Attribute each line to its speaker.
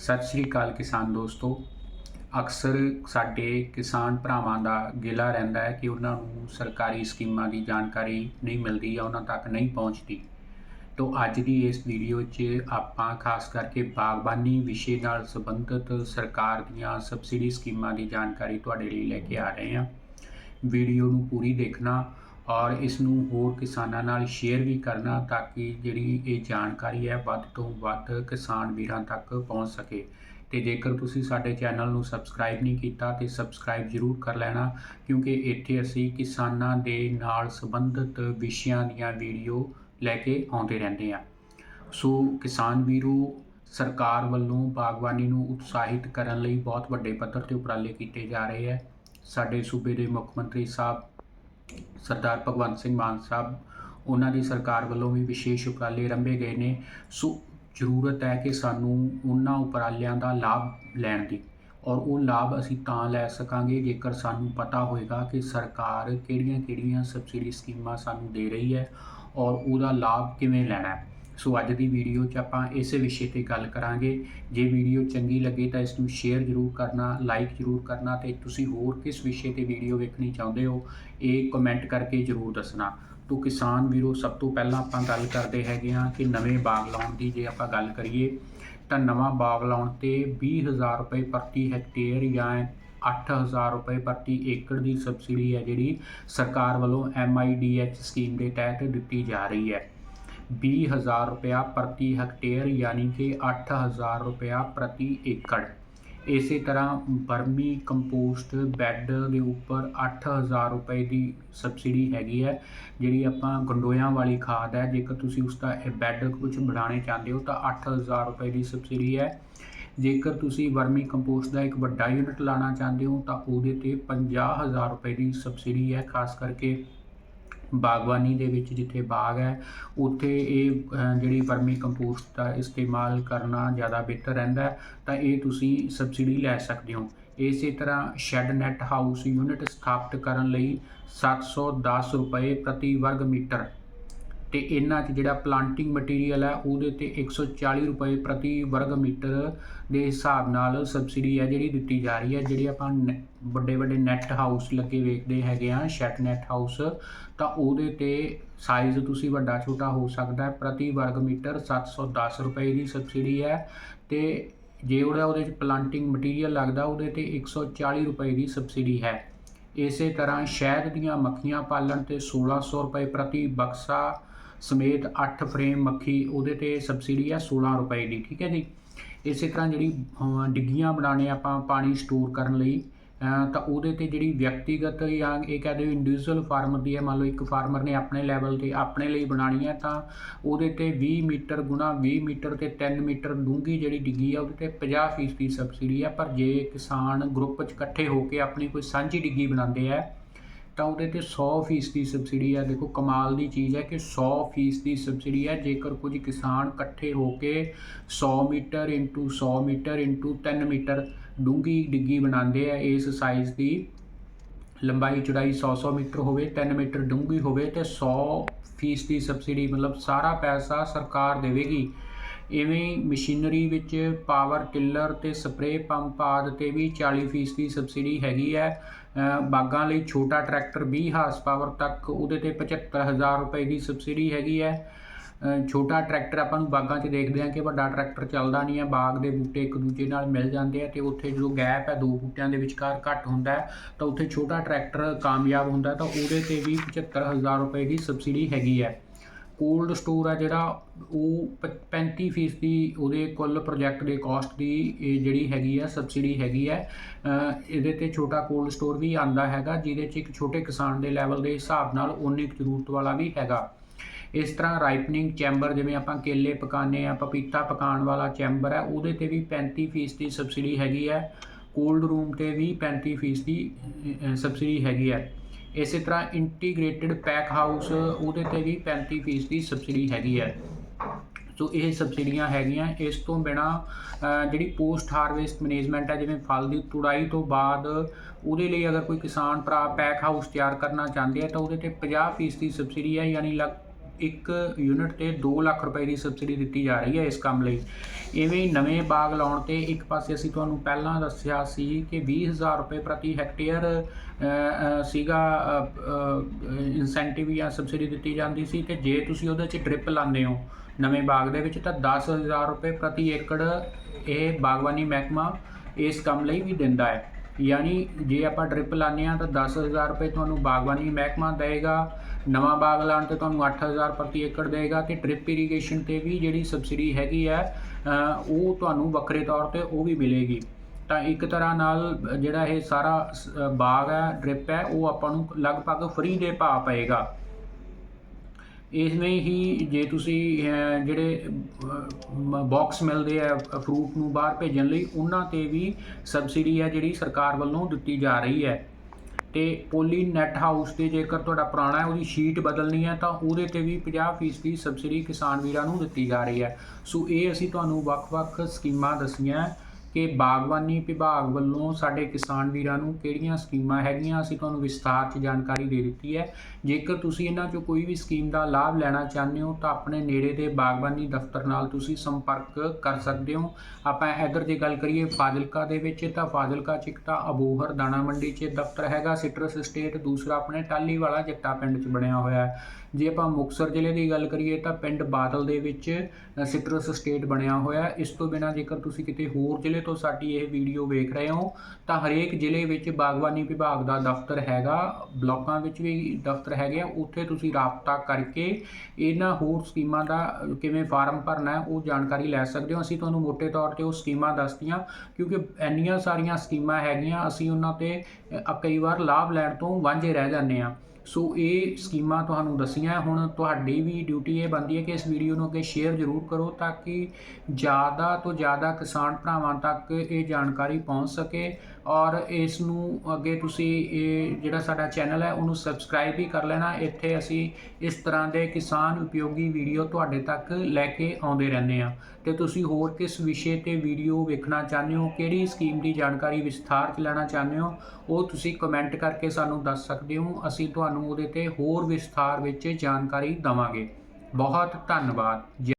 Speaker 1: ਸਤਿ ਸ੍ਰੀ ਅਕਾਲ ਕਿਸਾਨ ਦੋਸਤੋ। ਅਕਸਰ ਸਾਡੇ ਕਿਸਾਨ ਭਰਾਵਾਂ ਦਾ ਗਿਲਾ ਰਹਿੰਦਾ ਹੈ ਕਿ ਉਹਨਾਂ ਨੂੰ ਸਰਕਾਰੀ ਸਕੀਮਾਂ ਦੀ ਜਾਣਕਾਰੀ ਨਹੀਂ ਮਿਲਦੀ ਜਾਂ ਉਹਨਾਂ ਤੱਕ ਨਹੀਂ ਪਹੁੰਚਦੀ। ਤੋਂ ਅੱਜ ਦੀ ਇਸ ਵੀਡੀਓ 'ਚ ਆਪਾਂ ਖਾਸ ਕਰਕੇ ਬਾਗਬਾਨੀ ਵਿਸ਼ੇ ਨਾਲ ਸੰਬੰਧਿਤ ਸਰਕਾਰ ਦੀਆਂ ਸਬਸਿਡੀ ਸਕੀਮਾਂ ਦੀ ਜਾਣਕਾਰੀ ਤੁਹਾਡੇ ਲਈ ਲੈ ਕੇ ਆ ਰਹੇ ਹਾਂ। ਵੀਡੀਓ ਨੂੰ ਪੂਰੀ ਦੇਖਣਾ ਔਰ ਇਸ ਨੂੰ ਹੋਰ ਕਿਸਾਨਾਂ ਨਾਲ ਸ਼ੇਅਰ ਵੀ ਕਰਨਾ ਤਾਂ ਕਿ ਜਿਹੜੀ ਇਹ ਜਾਣਕਾਰੀ ਹੈ ਵੱਧ ਤੋਂ ਵੱਧ ਕਿਸਾਨ ਵੀਰਾਂ ਤੱਕ ਪਹੁੰਚ ਸਕੇ। ਤੇ ਜੇਕਰ ਤੁਸੀਂ ਸਾਡੇ ਚੈਨਲ ਨੂੰ ਸਬਸਕ੍ਰਾਈਬ ਨਹੀਂ ਕੀਤਾ ਤੇ ਸਬਸਕ੍ਰਾਈਬ ਜ਼ਰੂਰ ਕਰ ਲੈਣਾ, ਕਿਉਂਕਿ ਇੱਥੇ ਅਸੀਂ ਕਿਸਾਨਾਂ ਦੇ ਨਾਲ ਸੰਬੰਧਿਤ ਵਿਸ਼ਿਆਂ ਦੀਆਂ ਵੀਡੀਓ ਲੈ ਕੇ ਆਉਂਦੇ ਰਹਿੰਦੇ ਹਾਂ। ਸੋ ਕਿਸਾਨ ਵੀਰੋ, ਸਰਕਾਰ ਵੱਲੋਂ ਬਾਗਬਾਨੀ ਨੂੰ ਉਤਸ਼ਾਹਿਤ ਕਰਨ ਲਈ ਬਹੁਤ ਵੱਡੇ ਪੱਧਰ ਤੇ ਉਪਰਾਲੇ ਕੀਤੇ ਜਾ ਰਹੇ ਹੈ। ਸਾਡੇ ਸੂਬੇ ਦੇ ਮੁੱਖ ਮੰਤਰੀ ਸਾਹਿਬ ਸਰਦਾਰ ਭਗਵੰਤ ਸਿੰਘ ਮਾਨ ਸਾਹਿਬ, ਉਹਨਾਂ ਦੀ ਸਰਕਾਰ ਵੱਲੋਂ ਵੀ ਵਿਸ਼ੇਸ਼ ਉਪਰਾਲੇ ਰੰਭੇ ਗਏ ਨੇ। ਸੋ ਜ਼ਰੂਰਤ ਹੈ ਕਿ ਸਾਨੂੰ ਉਹਨਾਂ ਉਪਰਾਲਿਆਂ ਦਾ ਲਾਭ ਲੈਣ ਦੀ ਔਰ ਉਹ ਲਾਭ ਅਸੀਂ ਤਾਂ ਲੈ ਸਕਾਂਗੇ ਜੇਕਰ ਸਾਨੂੰ ਪਤਾ ਹੋਏਗਾ ਕਿ ਸਰਕਾਰ ਕਿਹੜੀਆਂ-ਕਿਹੜੀਆਂ ਸਬਸਿਡੀ ਸਕੀਮਾਂ ਸਾਨੂੰ ਦੇ ਰਹੀ ਹੈ ਔਰ ਉਹਦਾ ਲਾਭ ਕਿਵੇਂ ਲੈਣਾ ਹੈ। ਸੋ ਅੱਜ ਦੀ ਵੀਡੀਓ 'ਚ ਆਪਾਂ ਇਸੇ ਵਿਸ਼ੇ ਤੇ ਗੱਲ ਕਰਾਂਗੇ। ਜੇ ਵੀਡੀਓ ਚੰਗੀ ਲੱਗੇ ਤਾਂ ਇਸ ਨੂੰ ਸ਼ੇਅਰ ਜ਼ਰੂਰ ਕਰਨਾ ਲਾਈਕ ਜ਼ਰੂਰ ਕਰਨਾ ਤੇ ਤੁਸੀਂ ਹੋਰ ਕਿਸ ਵਿਸ਼ੇ ਤੇ ਵੀਡੀਓ ਵੇਖਣੀ ਚਾਹੁੰਦੇ ਹੋ, ਇਹ ਕਮੈਂਟ ਕਰਕੇ ਜ਼ਰੂਰ ਦੱਸਣਾ। ਤੋ ਕਿਸਾਨ ਵੀਰੋ, ਸਭ ਤੋਂ ਪਹਿਲਾਂ ਆਪਾਂ ਗੱਲ ਕਰਦੇ ਹੈਗੇ ਆ ਕਿ ਨਵੇਂ ਬਾਗ ਲਾਉਣ ਦੀ ਜੇ ਆਪਾਂ ਗੱਲ ਕਰੀਏ ਤਾਂ ਨਵਾਂ ਬਾਗ ਲਾਉਣ ਤੇ 20000 ਰੁਪਏ ਪ੍ਰਤੀ ਹੈਕਟੇਅਰ ਜਾਂ 8000 ਰੁਪਏ ਪ੍ਰਤੀ ਏਕੜ ਦੀ ਸਬਸਿਡੀ ਹੈ ਜਿਹੜੀ ਸਰਕਾਰ ਵੱਲੋਂ MIDH ਸਕੀਮ ਦੇ ਤਹਿਤ ਦਿੱਤੀ ਜਾ ਰਹੀ ਹੈ। ਵੀਹ ਹਜ਼ਾਰ ਰੁਪਇਆ ਪ੍ਰਤੀ ਹੈਕਟੇਅਰ, ਯਾਨੀ ਕਿ 8000 ਰੁਪਇਆ ਪ੍ਰਤੀ ਏਕੜ। ਇਸੇ ਤਰ੍ਹਾਂ ਬਰਮੀ ਕੰਪੋਸਟ ਬੈੱਡ ਦੇ ਉੱਪਰ 8000 ਰੁਪਏ ਦੀ ਸਬਸਿਡੀ ਹੈਗੀ ਹੈ, ਜਿਹੜੀ ਆਪਾਂ ਗੰਡੋਇਆਂ ਵਾਲੀ ਖਾਦ ਹੈ। ਜੇਕਰ ਤੁਸੀਂ ਉਸ ਦਾ ਇਹ ਬੈੱਡ ਕੁਝ ਬਣਾਉਣੇ ਚਾਹੁੰਦੇ ਹੋ, ਤਾਂ 8000 ਰੁਪਏ ਦੀ ਸਬਸਿਡੀ ਹੈ। ਜੇਕਰ ਤੁਸੀਂ ਵਰਮੀ ਕੰਪੋਸਟ ਦਾ ਇੱਕ ਵੱਡਾ ਯੂਨਿਟ ਲਾਣਾ ਚਾਹੁੰਦੇ ਹੋ, ਤਾਂ ਉਹਦੇ ਤੇ 50000 ਰੁਪਏ ਦੀ ਸਬਸਿਡੀ ਹੈ, ਖਾਸ ਕਰਕੇ ਬਾਗਬਾਨੀ ਦੇ ਵਿੱਚ ਜਿੱਥੇ ਬਾਗ ਹੈ, ਉੱਥੇ ਇਹ ਜਿਹੜੀ ਵਰਮੀ ਕੰਪੋਸਟ ਦਾ ਇਸਤੇਮਾਲ ਕਰਨਾ ਜ਼ਿਆਦਾ ਬਿਹਤਰ ਰਹਿੰਦਾ ਹੈ, ਤਾਂ ਇਹ ਤੁਸੀਂ ਸਬਸਿਡੀ ਲੈ ਸਕਦੇ ਹੋ। ਇਸੇ ਤਰ੍ਹਾਂ ਸ਼ੈੱਡ ਨੈਟ ਹਾਊਸ ਯੂਨਿਟ ਸਥਾਪਿਤ ਕਰਨ ਲਈ 710 ਰੁਪਏ ਪ੍ਰਤੀ ਵਰਗ ਮੀਟਰ ਤੇ ਇਹਨਾਂ 'ਚ ਜਿਹੜਾ ਪਲਾਂਟਿੰਗ ਮਟੀਰੀਅਲ ਹੈ, ਉਹਦੇ ਤੇ 140 ਰੁਪਏ ਪ੍ਰਤੀ ਵਰਗ ਮੀਟਰ ਦੇ ਹਿਸਾਬ ਨਾਲ ਸਬਸਿਡੀ ਹੈ ਜਿਹੜੀ ਦਿੱਤੀ ਜਾ ਰਹੀ ਹੈ। ਜਿਹੜੀ ਆਪਾਂ ਨੈ- ਵੱਡੇ ਵੱਡੇ ਨੈਟ ਹਾਊਸ ਲੱਗੇ ਵੇਖਦੇ ਹੈਗੇ ਆ ਸ਼ੈਡ ਨੈਟ ਹਾਊਸ ਤਾਂ ਉਹਦੇ ਤੇ ਸਾਈਜ਼ ਤੁਸੀਂ ਵੱਡਾ ਛੋਟਾ ਹੋ ਸਕਦਾ ਹੈ। ਪ੍ਰਤੀ ਵਰਗ ਮੀਟਰ 710 ਰੁਪਏ ਦੀ ਸਬਸਿਡੀ ਹੈ ਤੇ ਜੇ ਉਹਦਾ ਉਹਦੇ 'ਚ ਪਲਾਂਟਿੰਗ ਮਟੀਰੀਅਲ ਲੱਗਦਾ, ਉਹਦੇ ਤੇ 140 ਰੁਪਏ ਦੀ ਸਬਸਿਡੀ ਹੈ। ਇਸੇ ਤਰ੍ਹਾਂ ਸ਼ਹਿਦ ਦੀਆਂ ਮੱਖੀਆਂ ਪਾਲਣ ਤੇ 1600 ਰੁਪਏ ਪ੍ਰਤੀ ਬਕਸਾ ਸਮੇਤ 8 ਫਰੇਮ ਮੱਖੀ ਉਹਦੇ ਤੇ ਸਬਸਿਡੀ ਹੈ 16 ਰੁਪਏ ਦੀ, ਠੀਕ ਹੈ ਜੀ। ਇਸੇ ਤਰ੍ਹਾਂ ਜਿਹੜੀ ਡਿੱਗੀਆਂ ਬਣਾਉਣੇ ਆਪਾਂ ਪਾਣੀ ਸਟੋਰ ਕਰਨ ਲਈ ਤਾਂ ਉਹਦੇ ਤੇ ਜਿਹੜੀ ਵਿਅਕਤੀਗਤ ਜਾਂ ਇਹ ਕਹਦੇ ਇੰਡੀਵਿਜੂਅਲ ਫਾਰਮਰ ਦੀ ਹੈ, ਮੰਨ ਲਓ ਇੱਕ ਫਾਰਮਰ ਨੇ ਆਪਣੇ ਲੈਵਲ ਤੇ ਆਪਣੇ ਲਈ ਬਣਾਉਣੀ ਹੈ, ਤਾਂ ਉਹਦੇ ਤੇ 20 ਮੀਟਰ ਗੁਣਾ 20 ਮੀਟਰ ਤੇ 3 ਮੀਟਰ ਡੂੰਘੀ ਜਿਹੜੀ ਡਿੱਗੀ ਆ, ਉਹਦੇ ਤੇ 50% ਦੀ ਸਬਸਿਡੀ ਹੈ ਪਰ ਜੇ ਕਿਸਾਨ ਗਰੁੱਪ 'ਚ ਇਕੱਠੇ ਹੋ ਕੇ ਆਪਣੀ ਕੋਈ ਸਾਂਝੀ ਡਿੱਗੀ ਬਣਾਉਂਦੇ ਆ ਤਾਂ ਉਹਦੇ ਤੇ 100% ਦੀ ਸਬਸਿਡੀ ਹੈ ਦੇਖੋ, ਕਮਾਲ ਦੀ ਚੀਜ਼ ਹੈ ਕਿ 100% ਦੀ ਸਬਸਿਡੀ ਹੈ ਜੇਕਰ ਕੁਝ ਕਿਸਾਨ ਇਕੱਠੇ ਹੋ ਕੇ 100 metre into 100 metre into 3 metre ਡੂੰਘੀ ਡਿੱਗੀ ਬਣਾਉਂਦੇ ਆ ਇਸ ਸਾਈਜ਼ ਦੀ, ਲੰਬਾਈ ਚੌੜਾਈ 100-100 ਮੀਟਰ ਹੋਵੇ 3 ਮੀਟਰ ਡੂੰਘੀ ਹੋਵੇ ਤੇ 100% ਦੀ ਸਬਸਿਡੀ ਮਤਲਬ ਸਾਰਾ ਪੈਸਾ ਸਰਕਾਰ ਦੇਵੇਗੀ। ਇਵੇਂ ਮਸ਼ੀਨਰੀ ਵਿੱਚ ਪਾਵਰ ਟਿਲਰ ਤੇ ਸਪਰੇਅ ਪੰਪ ਆਦਿ ਤੇ ਵੀ 40% ਦੀ ਸਬਸਿਡੀ ਹੈਗੀ ਹੈ। ਬਾਗਾਂ ਲਈ ਛੋਟਾ ਟਰੈਕਟਰ 20 ਹਾਰਸ ਪਾਵਰ ਤੱਕ, ਉਹਦੇ ਤੇ 75000 ਰੁਪਏ ਦੀ ਸਬਸਿਡੀ ਹੈਗੀ ਹੈ। ਛੋਟਾ ਟਰੈਕਟਰ ਆਪਾਂ ਨੂੰ ਬਾਗਾਂ 'ਚ ਦੇਖਦੇ ਹਾਂ ਕਿ ਵੱਡਾ ਟਰੈਕਟਰ ਚੱਲਦਾ ਨਹੀਂ ਹੈ, ਬਾਗ ਦੇ ਬੂਟੇ ਇੱਕ ਦੂਜੇ ਨਾਲ ਮਿਲ ਜਾਂਦੇ ਆ ਤੇ ਉੱਥੇ ਜੋ ਗੈਪ ਹੈ, ਦੋ ਬੂਟਿਆਂ ਦੇ ਵਿਚਕਾਰ ਘੱਟ ਹੁੰਦਾ ਹੈ, ਤਾਂ ਉੱਥੇ ਛੋਟਾ ਟਰੈਕਟਰ ਕਾਮਯਾਬ ਹੁੰਦਾ ਤਾਂ ਉਹਦੇ ਤੇ ਵੀ 75000 ਰੁਪਏ ਦੀ ਸਬਸਿਡੀ ਹੈਗੀ ਹੈ। ਕੋਲਡ ਸਟੋਰ ਆ ਜਿਹੜਾ, ਉਹ ਪ- 35% ਦੀ ਉਹਦੇ ਕੁੱਲ ਪ੍ਰੋਜੈਕਟ ਦੇ ਕਾਸਟ ਦੀ ਇਹ ਜਿਹੜੀ ਹੈਗੀ ਆ ਸਬਸਿਡੀ ਹੈਗੀ ਹੈ ਇਹਦੇ ਤੇ ਛੋਟਾ ਕੋਲਡ ਸਟੋਰ ਵੀ ਆਂਦਾ ਹੈਗਾ, ਜਿਹਦੇ 'ਚ ਇੱਕ ਛੋਟੇ ਕਿਸਾਨ ਦੇ ਲੈਵਲ ਦੇ ਹਿਸਾਬ ਨਾਲ ਉਨੀ ਕੁ ਜ਼ਰੂਰਤ ਵਾਲਾ ਵੀ ਹੈਗਾ। ਇਸ ਤਰ੍ਹਾਂ ਰਾਈਪਨਿੰਗ ਚੈਂਬਰ ਜਿਵੇਂ ਆਪਾਂ ਕੇਲੇ ਪਕਾਉਂਦੇ ਆ ਪਪੀਤਾ ਪਕਾਉਣ ਵਾਲਾ ਚੈਂਬਰ ਹੈ, ਉਹਦੇ ਤੇ ਵੀ 35% ਦੀ ਸਬਸਿਡੀ ਹੈਗੀ ਹੈ। ਕੋਲਡ ਰੂਮ ਤੇ ਵੀ 35% ਦੀ ਸਬਸਿਡੀ ਹੈਗੀ ਹੈ। ਇਸੇ ਤਰ੍ਹਾਂ ਇੰਟੀਗ੍ਰੇਟਿਡ ਪੈਕ ਹਾਊਸ ਉਹਦੇ ਤੇ ਵੀ 35% ਦੀ ਸਬਸਿਡੀ ਹੈਗੀ ਹੈ। ਸੋ ਇਹ ਸਬਸਿਡੀਆਂ ਹੈਗੀਆਂ। ਇਸ ਤੋਂ ਬਿਨਾ ਜਿਹੜੀ ਪੋਸਟ ਹਾਰਵੈਸਟ ਮੈਨੇਜਮੈਂਟ ਹੈ, ਜਿਵੇਂ ਫਲ ਦੀ ਤੁੜਾਈ ਤੋਂ ਬਾਅਦ ਉਹਦੇ ਲਈ ਅਗਰ ਕੋਈ ਕਿਸਾਨ ਭਰਾ ਪੈਕ ਹਾਊਸ ਤਿਆਰ ਕਰਨਾ ਚਾਹੁੰਦੇ ਆ, ਤਾਂ ਉਹਦੇ ਤੇ 50% ਦੀ ਸਬਸਿਡੀ ਹੈ, ਯਾਨੀ ਲਗ ਇੱਕ ਯੂਨਿਟ ਤੇ 2 ਲੱਖ ਰੁਪਏ ਦੀ ਸਬਸਿਡੀ ਦਿੱਤੀ ਜਾ ਰਹੀ ਹੈ ਇਸ ਕੰਮ ਲਈ। ਇਵੇਂ ਨਵੇਂ ਬਾਗ ਲਾਉਣ ਤੇ ਇੱਕ ਪਾਸੇ ਅਸੀਂ ਤੁਹਾਨੂੰ ਪਹਿਲਾਂ ਦੱਸਿਆ ਸੀ ਕਿ 20000 ਰੁਪਏ ਪ੍ਰਤੀ ਹੈਕਟੇਅਰ ਸੀਗਾ ਇਨਸੈਂਟਿਵ ਜਾਂ ਸਬਸਿਡੀ ਦਿੱਤੀ ਜਾਂਦੀ ਸੀ ਤੇ ਜੇ ਤੁਸੀਂ ਉਹਦੇ 'ਚ ਡ੍ਰਿਪ ਲਾਉਂਦੇ ਹੋ ਨਵੇਂ ਬਾਗ ਦੇ ਵਿੱਚ ਤਾਂ 10000 ਰੁਪਏ ਪ੍ਰਤੀ ਏਕੜ ਇਹ ਬਾਗਬਾਨੀ ਮਹਿਕਮਾ ਇਸ ਕੰਮ ਲਈ ਵੀ ਦਿੰਦਾ ਹੈ। ਯਾਨੀ ਜੇ ਆਪਾਂ ਡ੍ਰਿਪ ਲਾਉਂਦੇ ਹਾਂ ਤਾਂ 10000 ਰੁਪਏ ਤੁਹਾਨੂੰ ਬਾਗਬਾਨੀ ਮਹਿਕਮਾ ਦੇਗਾ ਨਵਾਂ ਬਾਗ ਲਾਉਣ ਤੇ ਤੁਹਾਨੂੰ 8000 ਪ੍ਰਤੀ ਏਕੜ ਦੇਗਾ ਤੇ ਡ੍ਰਿਪ ਇਰੀਗੇਸ਼ਨ ਤੇ ਵੀ ਜਿਹੜੀ ਸਬਸਿਡੀ ਹੈਗੀ ਹੈ ਉਹ ਤੁਹਾਨੂੰ ਵੱਖਰੇ ਤੌਰ ਤੇ ਉਹ ਵੀ ਮਿਲੇਗੀ। ਤਾਂ ਇੱਕ ਤਰ੍ਹਾਂ ਨਾਲ ਜਿਹੜਾ ਇਹ ਸਾਰਾ ਸ- ਬਾਗ ਹੈ ਡ੍ਰਿਪ ਹੈ, ਉਹ ਆਪਾਂ ਨੂੰ ਲਗਭਗ ਫ੍ਰੀ ਦੇ ਭਾਅ ਪਏਗਾ। ਇਸ ਇਸਵੇਂ ਹੀ ਜੇ ਤੁਸੀਂ ਜਿਹੜੇ ਬਾਕਸ ਮਿਲਦੇ ਆ ਫਰੂਟ ਨੂੰ ਬਾਹਰ ਭੇਜਣ ਲਈ, ਉਹਨਾਂ ਤੇ ਵੀ ਸਬਸਿਡੀ ਹੈ ਜਿਹੜੀ ਸਰਕਾਰ ਵੱਲੋਂ ਦਿੱਤੀ ਜਾ ਰਹੀ ਹੈ। ਤੇ ਪੋਲੀ ਨੈਟ ਹਾਊਸ ਤੇ ਜੇਕਰ ਤੁਹਾਡਾ ਪੁਰਾਣਾ ਹੈ, ਉਹਦੀ ਸ਼ੀਟ ਬਦਲਣੀ ਹੈ, ਤਾਂ ਉਹਦੇ ਤੇ ਵੀ 50% ਦੀ ਸਬਸਿਡੀ ਕਿਸਾਨ ਵੀਰਾਂ ਨੂੰ ਦਿੱਤੀ ਜਾ ਰਹੀ ਹੈ। ਸੋ ਇਹ ਅਸੀਂ ਤੁਹਾਨੂੰ ਵੱਖ-ਵੱਖ ਸਕੀਮਾਂ ਦਸੀਆਂ। ਕਿ ਬਾਗਬਾਨੀ ਵਿਭਾਗ ਵੱਲੋਂ ਸਾਡੇ ਕਿਸਾਨ ਵੀਰਾਂ ਨੂੰ ਕਿਹੜੀਆਂ ਸਕੀਮਾਂ ਹੈਗੀਆਂ, ਅਸੀਂ ਤੁਹਾਨੂੰ ਵਿਸਥਾਰ 'ਚ ਜਾਣਕਾਰੀ ਦੇ ਦਿੱਤੀ ਹੈ। ਜੇਕਰ ਤੁਸੀਂ ਇਹਨਾਂ 'ਚੋਂ ਕੋਈ ਵੀ ਸਕੀਮ ਦਾ ਲਾਭ ਲੈਣਾ ਚਾਹੁੰਦੇ ਹੋ, ਤਾਂ ਆਪਣੇ ਨੇੜੇ ਦੇ ਬਾਗਬਾਨੀ ਦਫ਼ਤਰ ਨਾਲ ਤੁਸੀਂ ਸੰਪਰਕ ਕਰ ਸਕਦੇ ਹੋ। ਆਪਾਂ ਇੱਧਰ ਜੇ ਗੱਲ ਕਰੀਏ, ਫਾਜ਼ਿਲਕਾ ਦੇ ਵਿੱਚ ਤਾਂ ਫਾਜ਼ਿਲਕਾ 'ਚ ਇੱਕ ਤਾਂ ਅਬੋਹਰ ਦਾਣਾ ਮੰਡੀ 'ਚ ਦਫ਼ਤਰ ਹੈਗਾ, ਸਿਟਰਸ ਸਟੇਟ, ਦੂਸਰਾ ਆਪਣੇ ਟਾਲੀ ਵਾਲਾ ਜੱਟਾ ਪਿੰਡ 'ਚ ਬਣਿਆ ਹੋਇਆ। ਹੈ ਜੇ ਆਪਾਂ ਮੁਕਤਸਰ ਜ਼ਿਲ੍ਹੇ ਦੀ ਗੱਲ ਕਰੀਏ ਤਾਂ ਪਿੰਡ ਬਾਦਲ ਦੇ ਵਿੱਚ ਸਿਟਰਸ ਸਟੇਟ ਬਣਿਆ ਹੋਇਆ। ਇਸ ਤੋਂ ਬਿਨਾਂ ਜੇਕਰ ਤੁਸੀਂ ਕਿਤੇ ਹੋਰ ਜ਼ਿਲ੍ਹੇ ਤੋਂ ਸਾਡੀ ਇਹ ਵੀਡੀਓ ਵੇਖ ਰਹੇ ਹੋ, ਤਾਂ ਹਰੇਕ ਜ਼ਿਲ੍ਹੇ ਵਿੱਚ ਬਾਗਬਾਨੀ ਵਿਭਾਗ ਦਾ ਦਫ਼ਤਰ ਹੈਗਾ। ਬਲਾਕਾਂ ਵਿੱਚ ਵੀ ਦਫ਼ਤਰ ਹੈਗੇ ਆ। ਉੱਥੇ ਤੁਸੀਂ ਰਾਬਤਾ ਕਰਕੇ ਇਹਨਾਂ ਹੋਰ ਸਕੀਮਾਂ ਦਾ ਕਿਵੇਂ ਫਾਰਮ ਭਰਨਾ ਹੈ, ਉਹ ਜਾਣਕਾਰੀ ਲੈ ਸਕਦੇ ਹੋ। ਅਸੀਂ ਤੁਹਾਨੂੰ ਮੋٹے ਤੌਰ ਤੇ ਉਹ ਸਕੀਮਾਂ ਦੱਸਤੀਆਂ ਕਿਉਂਕਿ ਇੰਨੀਆਂ ਸਾਰੀਆਂ ਸਕੀਮਾਂ ਹੈਗੀਆਂ, ਅਸੀਂ ਉਹਨਾਂ ਤੇ ਕਈ ਵਾਰ ਲਾਭ ਲੈਣ ਤੋਂ ਵਾਂਝੇ ਰਹਿ ਜਾਂਦੇ ਆ ਸੋ ਇਹ ਸਕੀਮਾਂ ਤੁਹਾਨੂੰ ਦਸੀਆਂ, ਹੁਣ ਤੁਹਾਡੀ ਵੀ ਡਿਊਟੀ ਇਹ ਬਣਦੀ ਹੈ ਕਿ ਇਸ ਵੀਡੀਓ ਨੂੰ ਅੱਗੇ ਸ਼ੇਅਰ ਜ਼ਰੂਰ ਕਰੋ ਤਾਂ ਕਿ ਜ਼ਿਆਦਾ ਤੋਂ ਜ਼ਿਆਦਾ ਕਿਸਾਨ ਭਰਾਵਾਂ ਤੱਕ ਇਹ ਜਾਣਕਾਰੀ ਪਹੁੰਚ ਸਕੇ ਔਰ ਇਸ ਨੂੰ ਅੱਗੇ ਤੁਸੀਂ ਇਹ ਜਿਹੜਾ ਸਾਡਾ ਚੈਨਲ ਹੈ ਉਹਨੂੰ ਸਬਸਕ੍ਰਾਈਬ ਵੀ ਕਰ ਲੈਣਾ। ਇੱਥੇ ਅਸੀਂ ਇਸ ਤਰ੍ਹਾਂ ਦੇ ਕਿਸਾਨ ਉਪਯੋਗੀ ਵੀਡੀਓ ਤੁਹਾਡੇ ਤੱਕ ਲੈ ਕੇ ਆਉਂਦੇ ਰਹਿੰਦੇ ਆ ਤੇ ਤੁਸੀਂ ਹੋਰ ਕਿਸ ਵਿਸ਼ੇ ਤੇ ਵੀਡੀਓ ਵੇਖਣਾ ਚਾਹੁੰਦੇ ਹੋ? ਕਿਹੜੀ ਸਕੀਮ ਦੀ ਜਾਣਕਾਰੀ ਵਿਸਥਾਰ 'ਚ ਲੈਣਾ ਚਾਹੁੰਦੇ ਹੋ? ਉਹ ਤੁਸੀਂ ਕਮੈਂਟ ਕਰਕੇ ਸਾਨੂੰ ਦੱਸ ਸਕਦੇ ਹੋ। ਅਸੀਂ ਤੁਹਾਨੂੰ ਉਹਦੇ ਤੇ ਹੋਰ ਵਿਸਥਾਰ ਵਿੱਚ ਜਾਣਕਾਰੀ ਦਵਾਂਗੇ। ਬਹੁਤ ਧੰਨਵਾਦ। ਜੈ